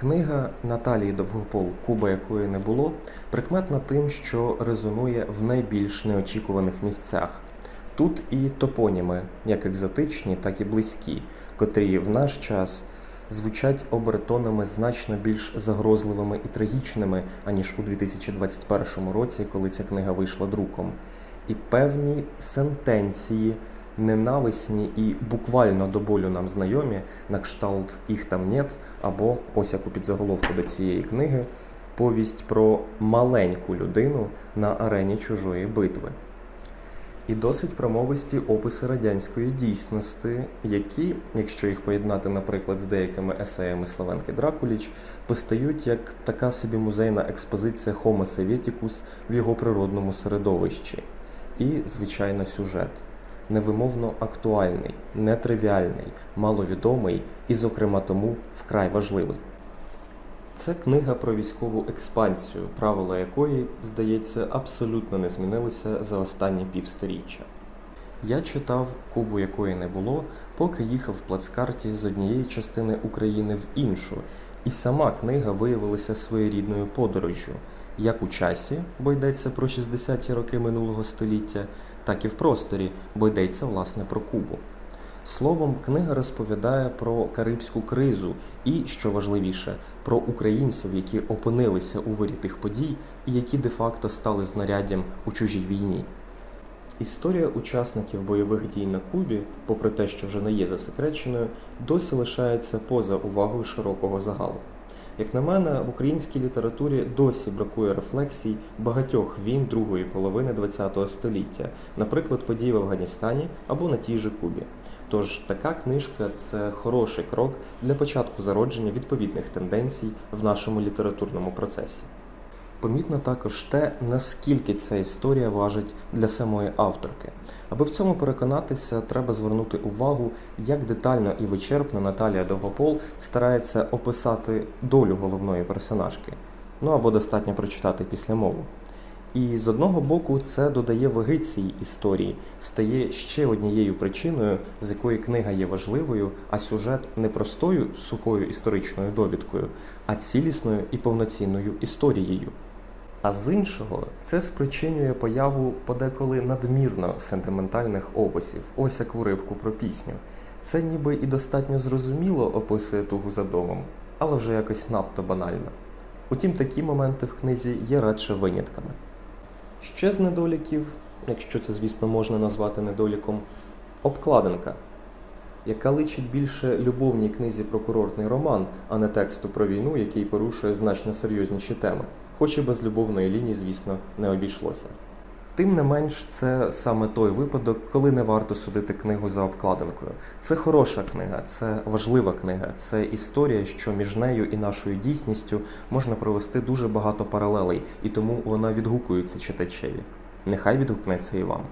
Книга Наталії Довгопол Куба якої не було прикметна тим, що резонує в найбільш неочікуваних місцях. Тут і топоніми, як екзотичні, так і близькі, котрі в наш час звучать обертонами значно більш загрозливими і трагічними, аніж у 2021 році, коли ця книга вийшла друком. І певні сентенції, ненависні і буквально до болю нам знайомі, на кшталт їх там нет, або ось як у підзаголовку до цієї книги, повість про маленьку людину на арені чужої битви. І досить промовисті описи радянської дійсності, які, якщо їх поєднати, наприклад, з деякими есеями Славенки Дракуліч, постають як така собі музейна експозиція Homo Sovieticus в його природному середовищі. І, звичайно, сюжет. Невимовно актуальний, нетривіальний, маловідомий і, зокрема, тому вкрай важливий. Це книга про військову експансію, правила якої, здається, абсолютно не змінилися за останні півсторіччя. Я читав Кубу, якої не було, поки їхав в плацкарті з однієї частини України в іншу, і сама книга виявилася своєрідною подорожжю, як у часі, бо йдеться про 60-ті роки минулого століття, так і в просторі, бо йдеться власне про Кубу. Словом, книга розповідає про карибську кризу і, що важливіше, про українців, які опинилися у вирі тих подій і які де-факто стали знаряддям у чужій війні. Історія учасників бойових дій на Кубі, попри те, що вже не є засекреченою, досі лишається поза увагою широкого загалу. Як на мене, в українській літературі досі бракує рефлексій багатьох війн другої половини ХХ століття, наприклад, подій в Афганістані або на тій же Кубі. Тож така книжка це хороший крок для початку зародження відповідних тенденцій в нашому літературному процесі. Помітно також те, наскільки ця історія важить для самої авторки. Аби в цьому переконатися, треба звернути увагу, як детально і вичерпно Наталія Довгопол старається описати долю головної персонажки. Ну або достатньо прочитати після мову. І з одного боку, це додає ваги цій історії, стає ще однією причиною, з якої книга є важливою, а сюжет не простою сухою історичною довідкою, а цілісною і повноцінною історією. А з іншого, це спричинює появу подеколи надмірно сентиментальних описів, ось як в уривку про пісню. Це ніби і достатньо зрозуміло описує тугу за домом, але вже якось надто банально. Утім, такі моменти в книзі є радше винятками. Ще з недоліків, якщо це, звісно, можна назвати недоліком, обкладинка, яка личить більше любовній книзі про курортний роман, а не тексту про війну, який порушує значно серйозніші теми, хоч і без любовної лінії, звісно, не обійшлося. Тим не менш, це саме той випадок, коли не варто судити книгу за обкладинкою. Це хороша книга, це важлива книга, це історія, що між нею і нашою дійсністю можна провести дуже багато паралелей, і тому вона відгукується читачеві. Нехай відгукнеться і вам.